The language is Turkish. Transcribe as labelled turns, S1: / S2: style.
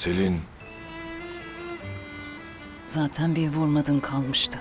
S1: Selin,
S2: Zaten bir vurmadın kalmıştı.